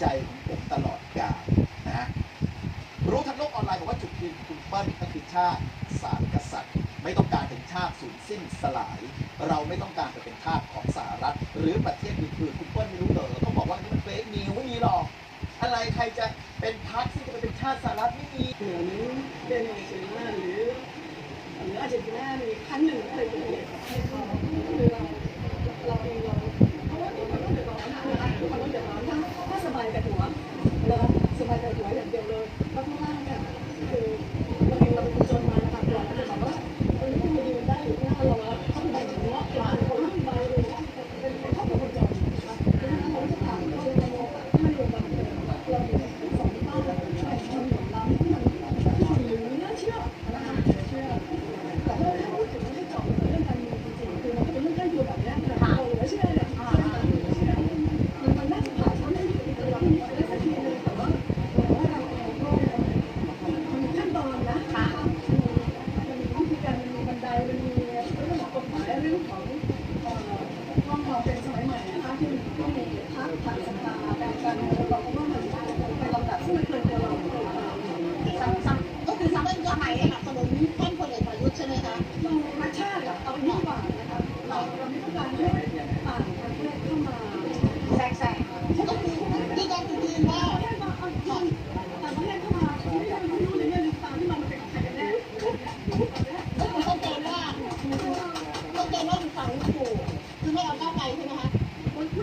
ใจของผมตลอดกาลนะฮะรู้ทั้งโลกออนไลน์บอกว่าจุดยืนคุณเปิ้ลก็คือชาติศาสตร์กษัตริย์ ไม่ต้องการถึงชาติสูญสิ้นสลาย เราไม่ต้องการจะเป็น แต่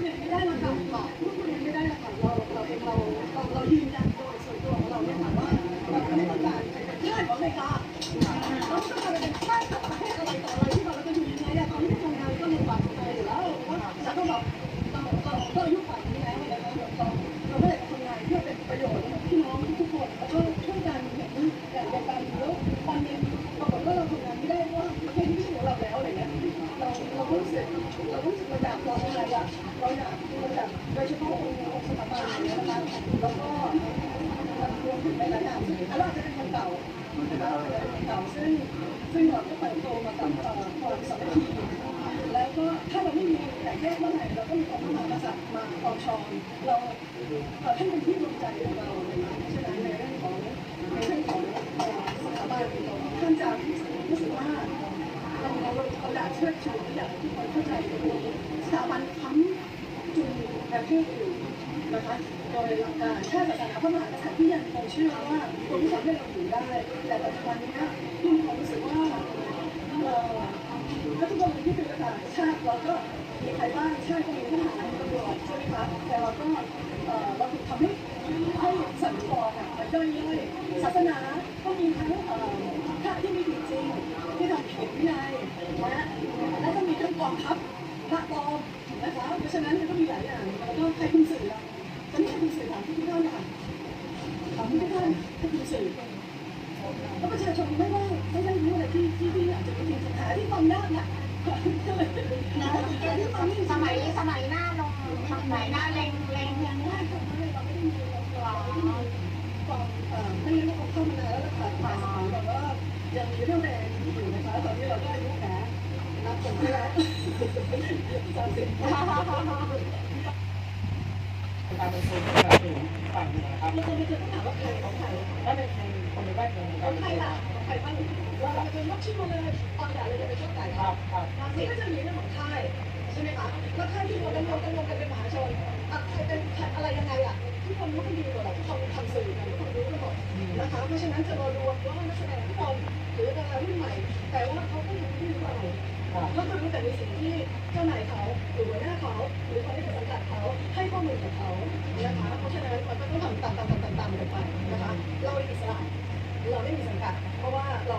มันพูดอย่า รู้สึกเราอยากเราอะไรอะเราอยากเราอยากโดยเฉพาะองค์องค์สถาบันนะคะแล้วก็รวมถึงหลายๆอย่างซึ่งเราอาจจะเป็นคนเก่าเราอาจจะเป็นคนเก่าซึ่งซึ่งเราก็เติบโตมากับความสามัคคีแล้วก็ถ้าเราไม่มีแบ่แยกเมื่อไหร่เราก็มีองค์พระมหากษัตริย์มาครองชองเราท่านเป็นที่รวมใจของเราเพราะฉะนั้นในเรื่องของในเรื่องของสถาบันท่านจะรู้สึกว่าเราเราเราอยากเชิดชู ทุกคนเข้าใจสถาบันค้ำจุนประเทศอยู่นะคะโดยหลักการชาติศาสนาพระมหากษัตริย์ที่ยังคงเชื่อว่าตัวที่ทำให้เราอยู่ได้ แต่ปัจจุบันนี้ที่มีความรู้สึกว่าเออแล้วทุกคนที่เป็นทหารชาติเราก็มีใครบ้างชาติก็มีทหารตำรวจใช่ไหมคะแต่เราก็เออเราถูกทำให้ให้สันคอค่ะมันย่อยย่อยศาสนาก็มีทั้งเออพระที่มีผิดจริงที่ทำผิดวินัยนะแล้ว กองทัพพระปลอมนะคะเพราะฉะนั้นมันก็มีหลายอย่างแล้วก็ใครคุมสื่อล่ะตอนนี้ใครคุมสื่อถามทุกท่านค่ะถามทุกท่านใครคุมสื่อแล้วประชาชนไม่ได้ไม่ได้รู้อะไรที่ที่ที่อากจะไปถึงสถาที่ความยากนะก็เลยนะคือสมัยสมัยหน้าลงสมัยหน้าเล็งเล็งยังง่ายกว่าเลยเราไม่ได้มีเราไม่ได้มีความเอ่อไม่รู้ว่าเข้ามานานแล้วขาดขาดแบบว่ายังมีเรื่องแรงอยู่นะคะตอนนี้เราก็อายุแค่นับ การเป็นคนสนับสนุนฝั่งนะครับเราจะไปเจอต้องถามว่าใครของใครถ้าเป็นคนคนในแวดวงขกาอรงใครล่ะของใครบ้างเราจะเป็นวัคซีนมาเลยตอนใหญ่เลยจะไปช่วยไก่ครับครับมันก็จะมีเรื่องของค่ายใช่ไหมคะแล้วค่ายที่รวมกันรวมกันรวมกันเป็นมหาชนอะใครเป็นอะไรยังไงอะทุกคนรู้กันดีหมดแหละทุกคนทำสื่อกันทุกคนรู้กันหมดนะคะเพราะฉะนั้นจะมารวมว่านักแสดงทุกคนหรือดารารุ่นใหม่ แต่ว่าเขาก็ยังไม่รู้อะไร เขาจะรู้แต่ในสิ่งที่เจ้านายเขาหรือหัวหน้าเขาหรือคนที่เป็นสังกัดเขาให้ข้อมูลกับเขานะคะเพราะฉะนั้นมันก็ต้องทำตามตามตามตามตามกันไปนะคะเราอิสระเราไม่มีสังกัด เพราะว่าเรา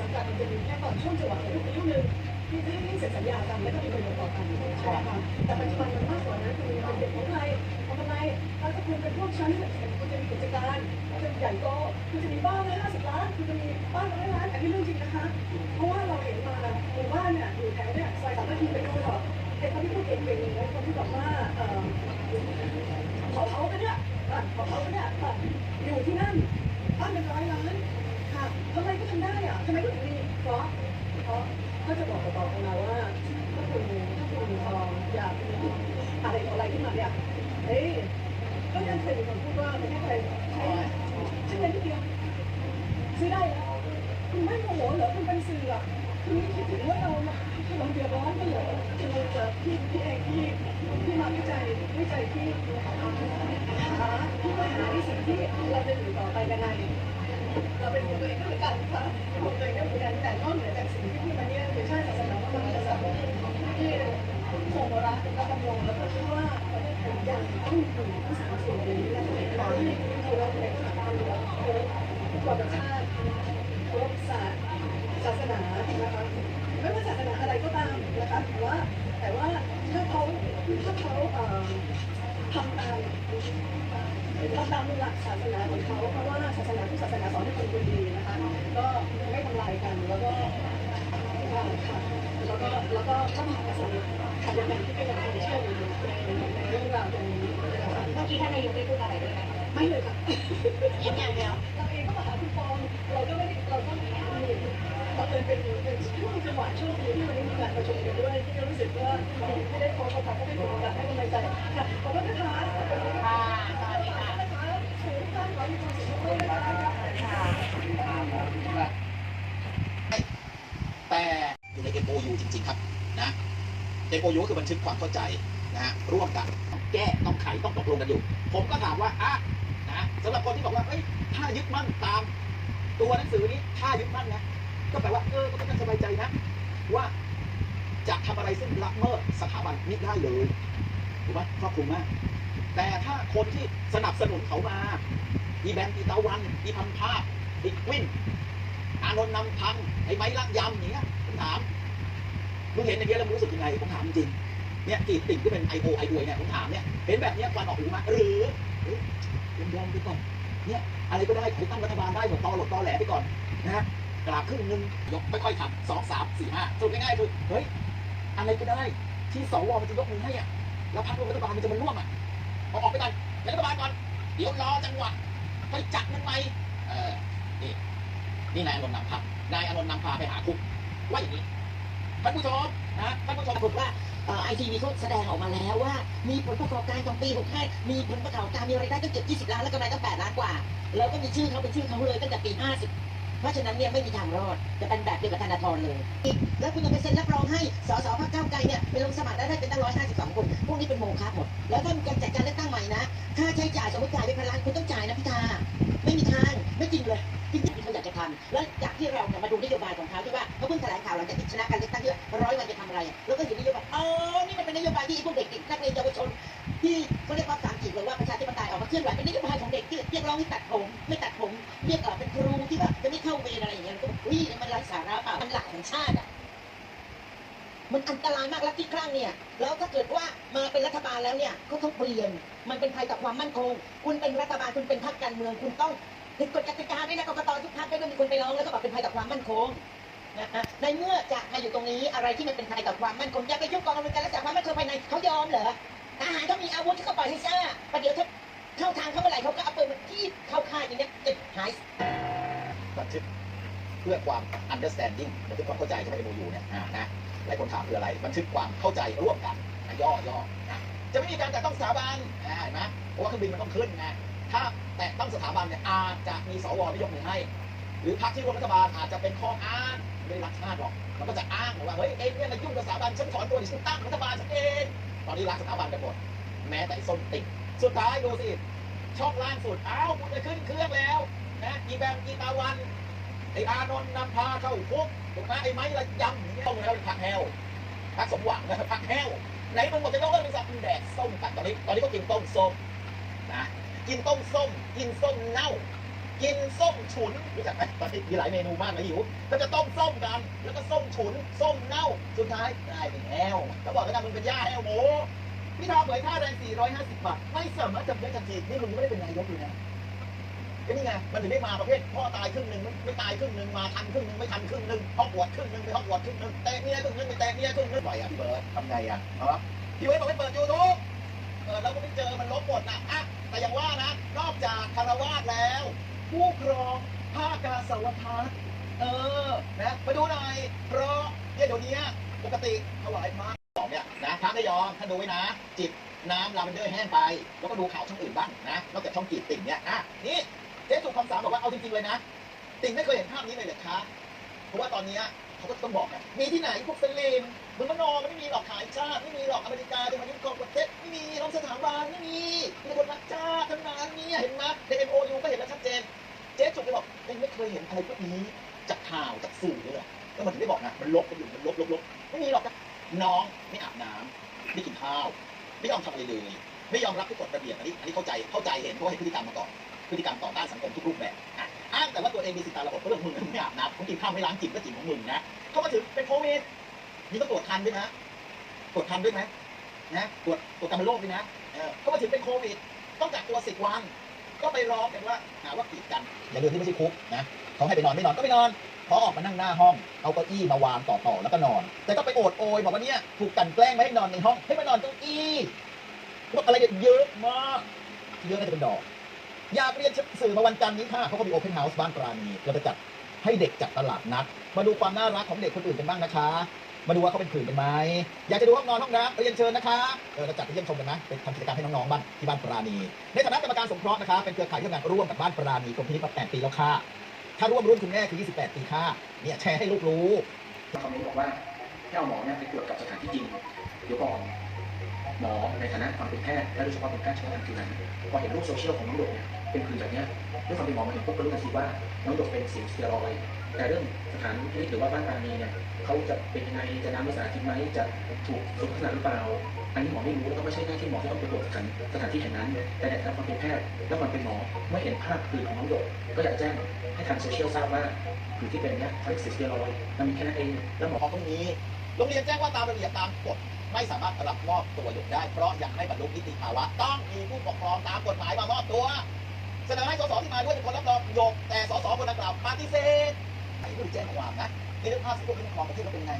สังกัดมันจะมีแค่ตอนช่วงจังหวะอายุอายุหนึ่งที่ที่ที่เซ็นสัญญากันแล้วก็มีประโยชน์ต่อกันใช่ไหมคะแต่ปัจจุบันมันมากกว่านั้นคือเป็นเด็กของใครของอะไรแล้วก็คุณเป็นพวกชั้น ที่คุณจะมีกิจการคุณจะใหญ่โตคุณจะมีบ้านละห้าสิบล้านคุณจะมีบ้านร้อยล้านอันนี้เรื่องจริงนะคะ เพราะว่าเราเห็นมาหมู่บ้านเนี่ยอยู่แถวเนี่ยซอยสามนาทีไปดูเถอะไอ้คนที่พูดเก่งๆอย่างเงี้ยคนที่บอกว่าเออเขาเขากันเนี่ยเขาเขากันเนี่ยอยู่ที่นั่นบ้านเป็นร้อยล้านค่ะทำไมก็ทำได้อะทำไมก็ถึงมีเพราะเพราะก็จะบอกต่อกันมาว่าถ้าคุณถ้าคุณอยากอะไรอะไรขึ้นมาเนี่ยเฮ้ย ก็ยังเคยมีคนพูดว่าประเทศไทยใช้ใช้เงินนิดเดียวซื้อได้แล้วคุณไม่โมโหเหรอคุณเป็นสื่ออะคุณไม่คิดถึงว่าเราเราเดือดร้อนกันเหรอเราจะพี่พี่เองที่ที่มาวิจัยวิจัยที่หาที่ว่าหาที่สิ่งที่เราจะอยู่ต่อไปยังไงเราเป็นตัวเองก็เหมือนกันค่ะตัวเองก็เหมือนกันแต่นอกเหนือจากสิ่งที่พี่มาเนี่ยคือชาติศาสนาพระมหากษัตริย์ที่ คงรักและดำรงแล้วก็คิดว่าประเทศไทยยังต้องอยู่ทั้งสามส่วนนี้และที่เราเราเป็นสถาบันเราความเป็นชาติเคารพศาสตร์ศาสนานะคะไม่ว่าศาสนาอะไรก็ตามนะคะแต่ว่าแต่ว่าถ้าเขาถ้าเขาเอ่อทำตามทำตามหลักศาสนาของเขา ยิ้มอย่างเดียวเราเองก็มาหาคุณปองเราก็ไม่ได้เราก็มีเราเป็นเป็นเป็นช่วงจังหวะช่วงที่วันนี้มีการประชุมกันด้วยที่รู้สึกว่าไม่ได้พบเขาก็ไม่ถูกกันให้กำลังใจค่ะขอบคุณนะคะค่ะสวัสดีค่ะแต่อยู่ใน MOU จริงๆครับนะ MOU ก็คือบันทึกความเข้าใจนะฮะร่วมกันต้องแก้ต้องไขต้องตกลงกันอยู่ ผมก็ถามว่าอะ สำหรับคนที่บอกว่าเอ้ยถ้ายึดมั่นตาม ตัวหนังสือนี้ถ้ายึดมั่นนะก็แปลว่าเออก็ต้องสบายใจนะว่าจะทำอะไรซึ่งละเมิดสถาบันนี้ได้เลยถูกไหมครอบคลุมมาก แต่ถ้าคนที่สนับสนุนเขามาอีแบงค์อีตาวันอีพันภาพอีกวินอานนท์นำพังไอ้ไม้ลักยำอย่างเงี้ยผมถามมึงเห็นอย่างเงี้ยแล้วมึงรู้สึกยังไงผมถามจริงเนี่ยตีติ่งที่เป็นไอโอไอดวยเนี่ยผมถามเนี่ยเห็นแบบเนี้ยควันออกหูมาหรือ ยยอมยอมไปก่อนเนี่ยอะไรก็ได้ให้ตั้งรัฐบาลได้หมดตอหลดตอแหลไปก่อนนะฮะกราบครึ่งหนึ่งยกค่อยๆทำสองสามสี่ห้าสรุปง่ายๆคือเฮ้ยอะไรก็ได้ที่สวมันจะยกมือให้อะแล้วพรรครัฐบาลมันจะมันร่วมอะเอาออกไปก่อนรัฐบาลก่อนเดี๋ยวรอจังหวะไปจัดมันใหม่เออนี่นี่นายอานนท์นำพานายอานนท์นำพาไปหาคุกว่าอย่างนี้ท่านผู้ชมนะท่านผู้ชมปรากฏว่า ไอทีวีเขาแสดงออกมาแล้วว่า มีผลประกอบการของปี65มีผลประกอบการมีรายได้ตั้งเกือบ20 ล้านแล้วกำไรตั้ง8ล้านกว่า แล้วก็มีชื่อเขาเป็นชื่อเขาเลยตั้งแต่ปี 50 เพราะฉะนั้นเนี่ยไม่มีทางรอดจะเป็นแบบเดียวกับธนาธรเลย แล้วคุณยังไปเซ็นรับรองให้สสพรรคก้าวไกลเนี่ยไปลงสมัครได้ได้เป็นตั้ง152คนพวกนี้เป็นโมฆะหมดแล้วถ้ามีการจัดการเลือกตั้งใหม่นะค่าใช้จ่ายสมมติจ่ายไปพันล้านคุณต้องจ่ายนะพิธา คการเมืองคุณต้องผิดกฎกติกาด้วยนะกกตทุกพรรคได้ต้องมีคนไปร้องแล้วก็บอกเป็นภัยต่อความมั่นคงนะฮะในเมื่อจะมาอยู่ตรงนี้อะไรที่มันเป็นภัยต่อความมั่นคงอย่าไปยุ่งกองอำนวยการรักษาความมั่นคงภายในเขายอมเหรอทหารเขามีอาวุธเขาก็ปล่อยให้ซ่าประเดี๋ยวถ้าเข้าทางเขาเมื่อไหร่เขาก็เอาปืนมาที่เข้าค่ายอย่างเงี้ยจะหายบันทึกเพื่อความ understanding บันทึกความเข้าใจใช่ไหม MOU เนี่ยอ่านะหลายคนถามคืออะไร บันทึกความเข้าใจร่วมกันนะย่อย่อนะจะไม่มีการแตะต้องสถาบันอ่าเห็นไหมเพราะว่าเครื่องบินมันต้องขึ้นไง ถ้าแตะต้องสถาบันเนี่ยอาจจะมีสวไม่ยกมือให้ หรือพรรคที่ร่วมรัฐบาลอาจจะเป็นข้ออ้างไม่ได้รักชาติหรอกมันก็จะอ้างว่าเฮ้ยเอ็งเนี่ยมายุ่งกับสถาบันฉันถอนตัวดิฉันตั้งรัฐบาลฉันเองตอนนี้รักสถาบันกันหมดแม้แต่ส้นติ่งสุดท้ายดูสิช่องล่างสุดอ้าวคุณจะขึ้นเครื่องแล้วนะอีแบมอีตาวันไออานนท์นำพาเข้าคุกถูกไหมไอไม้ระยำย่างเงี้ยต้องแล้วพักแฮวพักสมหวังนะพักแฮวไหนมึงบอกจะยกเลิกบริษัทมึงแดกส้มกันตอนนี้ตอนนี้ก็กินต้มส้มนะ กินต้มส้ม กินส้มเน่า กินส้มฉุนรู้จักไหมตอนนี้มีหลายเมนูมากเลยหิวก็จะต้มส้มกัน แล้วก็ส้มฉุน ส้มเน่า สุดท้ายกลายเป็นแฮวแล้วบอกแล้วกันมึงเป็นย่าแฮวหมูพี่ทาเผยค่าแรง 450 บาท ไม่สามารถจำได้ทันทีนี่มึงไม่ได้เป็นนายกเลยนะก็นี่ไง มันถึงได้มาประเภทพ่อตายครึ่งหนึ่งไม่ตายครึ่งหนึ่งมาทันครึ่งหนึ่งไม่ทันครึ่งหนึ่งฮอกวอตส์ครึ่งหนึ่งไปฮอกวอตส์ครึ่งหนึ่งเตะเมียครึ่งหนึ่งไปเตะเมียครึ่งหนึ่งปล่อยอะพี่เบิร์ดทำไงอะเอาวะพี่เบิร์ดบอกให้เปิดยูทูบเปิดแล้วก็ไม่เจอมันลบหมดนะอะ แต่อย่างว่านะ นอกจากคารวาสแล้ว ผู้ครองภาคกาสาวพัฒน์เออ นะ มาดูหน่อย เพราะเนี่ยเดี๋ยวนี้ปกติถวายพระสองเนี่ยนะพระไม่ยอมท่านดูไว้นะ จิตน้ำลาเวนเดอร์แห้งไป แล้วก็ดูข่าวช่องอื่นบ้างนะ นอกจากช่องกีดติ่งเนี่ยอะนี่เจ๊จุกคำสามบอกว่าเอาจริงๆเลยนะ ติ่งไม่เคยเห็นภาพนี้เลยเหรอคะ เพราะว่าตอนเนี้ย เขาก็ต้องบอกนะมีที่ไหนพวกเซเลมมืองมโนมันไม่มีหรอกขายชาติไม่มีหรอกอเมริกาจะมายึดครองประเทศไม่มีรองสถาบันไม่มีมีคนรักชาติทั้งนั้นเนี่ยเห็นไหมใน MOU ก็เห็นแล้วชัดเจน เจ๊จุกเลยบอกยังไม่เคยเห็นอะไรพวกนี้จากข่าวจากสื่อเลยแล้วมันถึงได้บอกนะมันลบกันอยู่มันลบลบลบไม่มีหรอกนะน้องไม่อาบน้ำไม่กินข้าว ไม่ยอมทำอะไรเลยไม่ยอมรับทุกกฎระเบียบอันนี้อันนี้เข้าใจเข้าใจเห็นเพราะเห็นพฤติกรรมมาก่อนพฤติกรรมต่อต้านสังคมทุกรูปแบบ แต่ว่าตัวเองมีสิทธิ์ตามระบบก็เรื่องมึงไม่อาบน้ำมึงกินข้าวไม่ล้างจิตก็จิตของมึงนะเข้ามาถึงเป็นโควิดนี่ต้องตรวจทันด้วยนะตรวจทันด้วยไหมนะตรวจตรวจการเป็นโรคด้วยนะเข้ามาถึงเป็นโควิด ต้องกักตัวสิบวัน ก็ไปร้องกันว่าหาว่ากีดกัน อย่าลืมที่ไม่ใช่คุกนะเขาให้ไปนอนไม่นอนก็ไม่นอนพอออกมานั่งหน้าห้อง เอาเก้าอี้มาวางต่อๆแล้วก็นอน แต่ก็ไปโอดโอยบอกว่าเนี่ยถูกกันแกล้งไม่ให้นอนในห้องให้มานอนเก้าอี้พวกอะไรเยเยอะมากเยอะน่าจะเป็นดอก อยากเรียนสื่อมาวันจันทร์นี้ค่ะเขาก็มีโอเพนเฮาส์บ้านปราณีเราจะจัดให้เด็กจัดตลาดนัด มาดูความน่ารักของเด็กคนอื่นกันบ้างนะคะ มาดูว่าเขาเป็นผื่นกันไหมอยากจะดูห้องนอนห้องน้ำเรียนเชิญนะคะเออเราจัดไปเยี่ยมชมกันนะเป็นทำกิจกรรมให้น้องๆบ้างที่บ้านปราณี ในฐานะกรรมการสงเคราะห์นะคะเป็นเครือข่ายที่ทำงานร่วมกับบ้านปราณีกรมพินิจมา8ปีแล้วค่ะถ้าร่วมรุ่นคุณแม่คือ 28 ปีค่ะเนี่ยแชร์ให้ลูกรู้คอมเมนต์บอกว่าให้เอาหมอเนี่ยไปตรวจกับสถานที่จริงเดี๋ยวก่อนหมอในฐานะความเป็นแพทย์และโดยเฉพาะเป็นแพทย์เฉพาะทางผิวหนังพอเห็นรูปโซเชียลของน้องหยกเนี่ย เป็นผื่นแบบเนี้ยด้วยความเป็นหมอมาเห็นปุ๊บก็รู้ทันทีว่าน้องหยกเป็นสิวสเตียรอยแต่เรื่องสถานพินิจหรือว่าบ้านตานีเนี่ยเขาจะเป็นยังไงจะน้ำไม่สะอาดจริงไหมจะถูกสุขลักษณะหรือเปล่าอันนี้หมอไม่รู้แล้วก็ไม่ใช่หน้าที่หมอที่ต้องไปตรวจสถานสถานที่แห่งนั้น แต่ในฐานะความเป็นแพทย์และความเป็นหมอเมื่อเห็นภาพผื่นของน้องหยกก็อยากแจ้งให้ทางโซเชียลทราบว่าผื่นที่เป็นเนี่ยเขาเรียกสิวสเตียรอยมันมีแค่นั้นเองแล้วหมอของตรงนี้โรงเรียนแจ้งว่าตามระเบียบตามกฎไม่สามารถรับมอบตัวเด็กได้เพราะยังไม่บรรลุนิติภาวะ ต้องมีผู้ปกครองตามกฎหมายมามอบตัว เสนอให้สสที่มาด้วยเป็นคนรับรองยกแต่สสคนดังกล่าวปฏิเสธไอ้ผู้แจ้งความนะนี่เรื่องภาพที่พวกนี้ความประเทศเราเป็นไง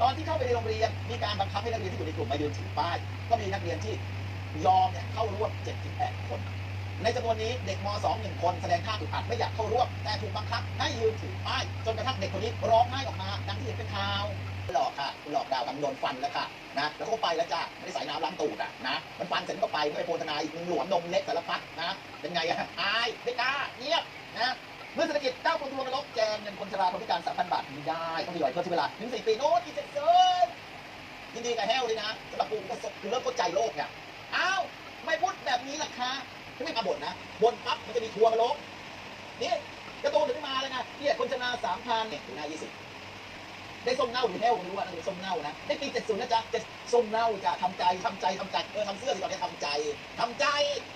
ตอนที่เข้าไปในโรงเรียนมีการบังคับให้นักเรียนที่อยู่ในกลุ่มมายืนถือป้าย ก็มีนักเรียนที่ยอมเนี่ยเข้าร่วม 78 คน ในจำนวนนี้เด็กม .2 หนึ่งคนแสดงท่าถูกอัดไม่อยากเข้าร่วมแต่ถูกบังคับให้ยืนถือป้ายจนกระทั่งเด็กคนนี้ร้องไห้ออกมาดังที่เห็นเป็นข่าว หลอกค่ะคุณหลอกดาวทำโดนฟันแล้วค่ะนะแล้วก็ไปแล้วจ้าไม่ได้ใส่น้ำล้างตูดอะนะมันฟันเสร็จก็ไปก็ไปโพธนาอีกหลวมนมเล็กสารพัดนะเป็นไงอะอายไม่กล้าเงียบนะเมื่อเศรษฐกิจเจ้าคนทวงนรกแจงเงินคนชราคนพิการสามพันบาทไม่ได้ต้องมีรอยเพิ่มใช้เวลาถึงสี่ปีโน้ตอีเจ็ดเซนยินดีกับแห้วเลยนะสำหรับกูก็คือเริ่มเข้าใจโลกเนี่ยอ้าวไม่พูดแบบนี้ล่ะคะถ้าไม่มาบ่นนะบ่นปั๊บมันจะมีทัวร์มาลงนี่กระตูนถึงมาเลยนะเนี่ยคนชราสามพันเนี่ยถึงหน้ายี่สิบ ได้ส้มเน่าหรือแห้วไม่รู้ว่านั่นคือส้มเน่านะได้ปีเจ็ดศูนย์นะจ๊ะเจ็ดส้มเน่าจะทำใจทำใจทำใจเออทำเสื้อสิตอนนี้ทำใจทำใจ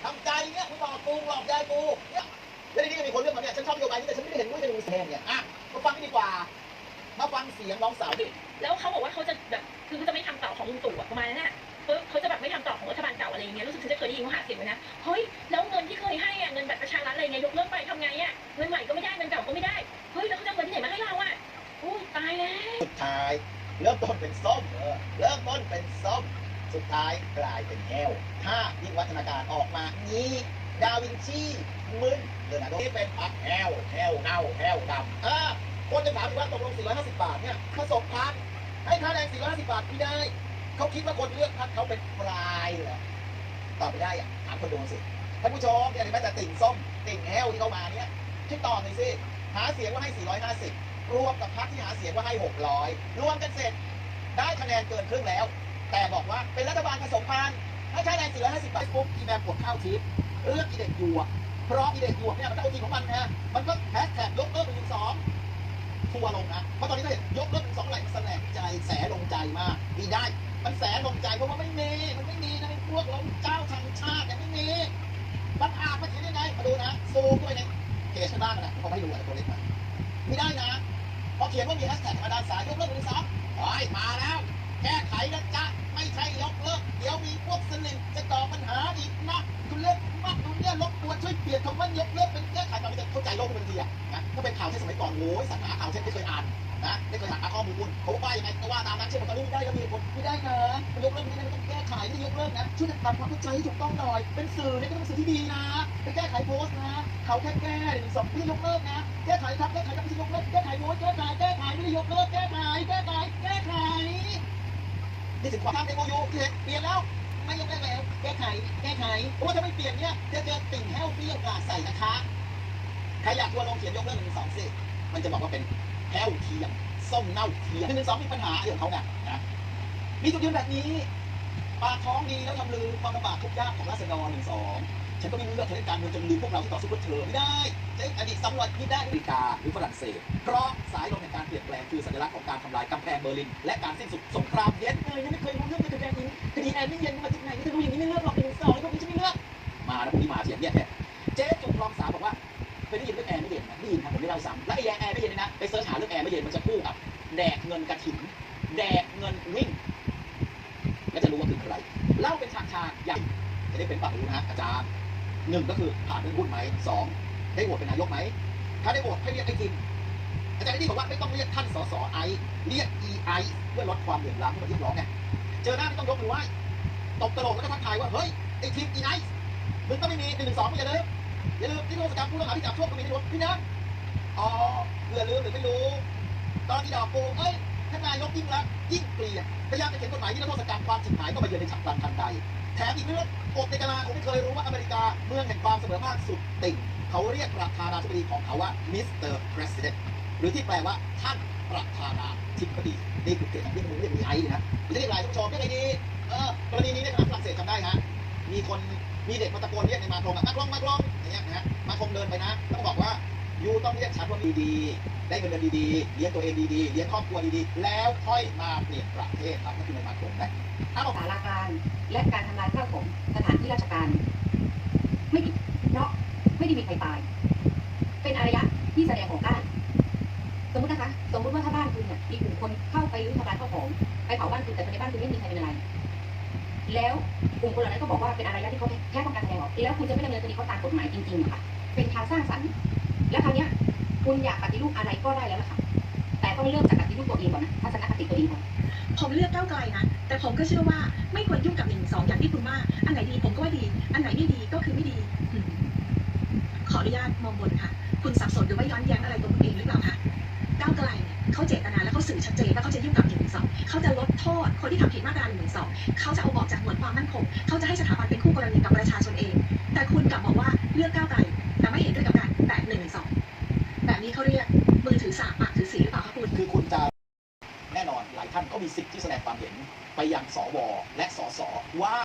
ทำใจเนี่ยคุณหลอกกูหลอกยายกูเนี่ยแล้วทีนี้มีคนเรื่องมาเนี่ยฉันชอบนโยบายนี้แต่ฉันไม่ได้เห็นว่าจะมีแทนเนี่ยอะมาฟังดีกว่ามาฟังเสียงน้องสาวดิแล้วเขาบอกว่าเขาจะแบบคือเขาจะไม่ทำต่อของลุงตู่อะประมาณนั้นน่ะเขาจะแบบไม่ทำต่อของรัฐบาลเก่าอะไรอย่างเงี้ยรู้สึกฉันจะเคยได้ยินเขาหาเสียงไว้นะเฮ้ยแล้วเงินที่เคยให้อะเงินแบบประชารัฐ สุดท้ายกลายเป็นแห้วถ้าวิวัฒนาการออกมานี้ดาวินชีมึนเลโอนาร์โดที่เป็นพักแห้วแห้วเน่าแห้วดำเออคนจะถามว่าตกลง 450 บาทเนี่ยผสมพันธ์ให้ค่าแรง 450 บาทไม่ได้ เขาคิดว่าคนเลือกพักเขาเป็นปลายเหรอตอบไม่ได้อะถามคนดูสิท่านผู้ชมเนี่ยเห็นไหมแต่ติ่งส้มติ่งแห้วที่เขามาเนี่ยช่วยตอหน่อยสิหาเสียงว่าให้ 450 รวมกับพักที่หาเสียงว่าให้ 600 รวมกันเสร็จได้คะแนนเกินครึ่งแล้ว แต่บอกว่าเป็นรัฐบาลผสมพันธุ์ให้คะแนน450 บาทปุ๊บอีแมวดข้าวทิพย์เลือกอีเด็กอยู่เพราะอีเด็กอยู่เนี่ยมันเอาจริงของมันนะมันก็แฮชแท็กยกเลิกหนึ่งสองทัวลงนะเพราะตอนนี้ถ้าเห็นยกเลิกหนึ่งสองอะไรมันแสลงใจแสลงใจมากมีได้ มันแสลงใจเพราะว่าไม่มีมันไม่มีนะไอ้พวกเราเจ้าทางชาติเนี่ยไม่มีมันอาจมาเขียนยังไงมาดูนะซูมด้วยในเพจข้างล่างนะเขาไม่ให้อะไรตัวเล็กมาไม่ได้นะพอเขียนว่ามีแฮชแท็กธรรมดาสายยกเลิกหนึ่งสอง เช่นสมัยก่อนโอ้ยสัญหาข่าวเช่นไม่เคยอ่านนะไม่เคยหาข้อมูลเขาว่ายังไงก็ว่าตามนั้นเช่นตอนนี้ไม่ได้ก็มีคนไม่ได้นะยกเลิกไม่ได้ไม่ต้องแก้ไขไม่ยกเลิกนะช่วยทำความเข้าใจให้ถูกต้องหน่อย เป็นสื่อเนี่ยก็ต้องเป็นสื่อที่ดีนะไปแก้ไขโพสต์นะเขาแค่แก้หนึ่งสองพี่ยกเลิกนะแก้ไขครับแก้ไขครับไม่ยกเลิกแก้ไขโน้ตแก้ไขแก้ไขไม่ได้ยกเลิกแก้ไขแก้ไขแก้ไขนี่ถึงความทำในโมยูที่เห็นเปลี่ยนแล้วไม่ยกได้แล้วแก้ไขแก้ไขเพราะว่าถ้าไม่เปลี่ยนเนี่ยจะเจอติ่งแห้วเปรี้ยวกราใส่นะคะใครอยากทัวลงเขียนยกเลิกหนึ่งสองสิ มันจะบอกว่าเป็นแห้วเทียมส้มเน่าเทียมหนึ่งสองมีปัญหาเรื่องเขาไงนะมีจุดยืนแบบนี้ปากท้องดีแล้วทำลือความลำบากทุกยากของราษฎรหนึ่งสองฉันก็ไม่รู้เรื่องทางการเมืองจนลืมพวกเราที่ต่อสู้เพื่อเธอไม่ได้ใช้อดีตซ้ำรอยนี่ได้อเมริกาหรือฝรั่งเศส เพราะสายลมแห่งการเปลี่ยนแปลงคือสัญลักษณ์ของการทำลายกำแพงเบอร์ลิน และการสิ้นสุดสงครามเย็นเออยังไม่เคยรู้เรื่องเลยคดีนี้คดีแอนนี่เย็นมาจากไหนไม่รู้อย่างนี้ไม่เลือกหรอกหนึ่งสองพวกนี้จะไม่เลือกมาแล้วพวกนี้มาเสียงเนี่ยเจ๊จุกรองสาวบอกว่าเคยได้ยินเรื่องแอน ไมได้ยินครับผมไม่เล่าซ้ำแล้วไอ้แอร์ไม่เย็นนะไปเสิร์ชหาเรื่องแอร์ไม่เย็นมันจะคู่กับ แดกเงินกระถิ่นแดกเงินวิ่งแล้วจะรู้ว่าคือใครเล่าเป็นฉากๆอย่างจะได้เป็นปากรู้นะฮะอาจารย์หนึ่งก็คือผ่านเรื่องหุ้นไหมสองได้โหวตเป็นนายกไหมถ้าได้โหวตให้เรียกไอ้ทิมอาจารย์นี่บอกว่าไม่ต้องเรียกท่านสสไอเรียก e ไอเพื่อลดความเหลื่อมล้ำที่อเรียกร้องไงเจอหน้าไม่ต้องยกมือไหว้ตบตลกแล้วก็ทักทายว่าเฮ้ยไอ้ทีม e ไอมึงต้องไม่มีหนึ่งสองมึงอย่าลืม อย่าลืมที่โทษกรรมผู้ต้องหาที่จับโช่วงก็มีในรถพี่นะอ๋อเผื่อลืมหรือไม่รู้ ตอนที่ดอกปูเอ้ยท่านนายกยิ่งรักยิ่งเกลียดพยายามจะเขียนกฎหมายที่นิรโทษกรรมความฉิบหายก็มาเยือนในฉับพลันทันใดแถมอีกเรื่องกฎในกาลาผมไม่เคยรู้ว่าอเมริกาเมืองแห่งความเสมอภาคสุดติ่งเขาเรียกประธานาธิบดีของเขาว่ามิสเตอร์ประธานหรือที่แปลว่าท่านประธานาธิบดีนี่คือเกณฑ์ที่ผมเรียกมีไอซ์นะหรือจะเรียกอะไรท่านผู้ชมเรียกอะไรดีเออกรณีนี้ในทางฝรั่งเศสจำได้ฮะมีคน มีเด็กมาตะโกนเรียกในมาโครงอะมาโครงมาโครงอย่างเงี้ยนะฮะมาโครงเดินไปนะแล้วก็บอกว่ายูต้องเรียกฉันว่าดีๆได้เงินเดือนดีๆเลี้ยงตัวเองดีๆเลี้ยงครอบครัวดีๆ แล้วค่อยมาเปลี่ยนประเทศครับนั่นคือในมาโครงนะถ้าบอกสาราการและการทำลายข้าวของสถานที่ราชการ ไม่ผิดเพราะไม่ได้มีใครตาย เป็นอารยะที่แสดงของได้สมมตินะคะ สมมติว่าถ้าบ้านคุณเนี่ยมีกลุ่มคนเข้าไปรื้อทำลายข้าวของไปเผาบ้านคุณแต่ภายในบ้านคุณไม่มีใครเป็นอะไร แล้วกลุ่มคนเหล่านั้นก็บอกว่าเป็นอารยะที่เขาแค่ต้องการแสดงออกแล้วคุณจะไม่ดำเนินคดีเขาตามกฎหมายจริงๆค่ะ เป็นทางสร้างสรรค์ แล้วคราวนี้คุณอยากปฏิรูปอะไรก็ได้แล้วล่ะค่ะ แต่ต้องเริ่มจากปฏิรูปตัวเองก่อนนะทัศนคติตัวเองก่อนผมเลือกก้าวไกลนะ แต่ผมก็เชื่อว่าไม่ควรยุ่งกับหนึ่งสองอย่างที่คุณว่า อันไหนดีผมก็ว่าดี อันไหนไม่ดีก็คือไม่ดี ขออนุญาตมองบนค่ะ คุณสับสนหรือว่าย้อนแย้งอะไรตัวคุณเองหรือเปล่าคะก้าวไกล เขาเจตนาและเขาสื่อชัดเจนว่าเขาจะยุ่งกับหนึ่งสองเขาจะลดโทษคนที่ทำผิดมาตราหนึ่งสองเขาจะเอาออกจากหมวดความมั่นคงเขาจะให้สถาบันเป็นคู่กรณีกับประชาชนเอง แต่คุณกลับบอกว่าเลือกก้าวไกลแต่ไม่เห็นด้วยกับการแตะหนึ่งสองแบบนี้เขาเรียกมือถือสากปากถือสีหรือเปล่าคะคุณคือคุณจะแน่นอนหลายท่านก็มีสิทธิ์ที่แสดงความเห็นไปยังสวและสสว่า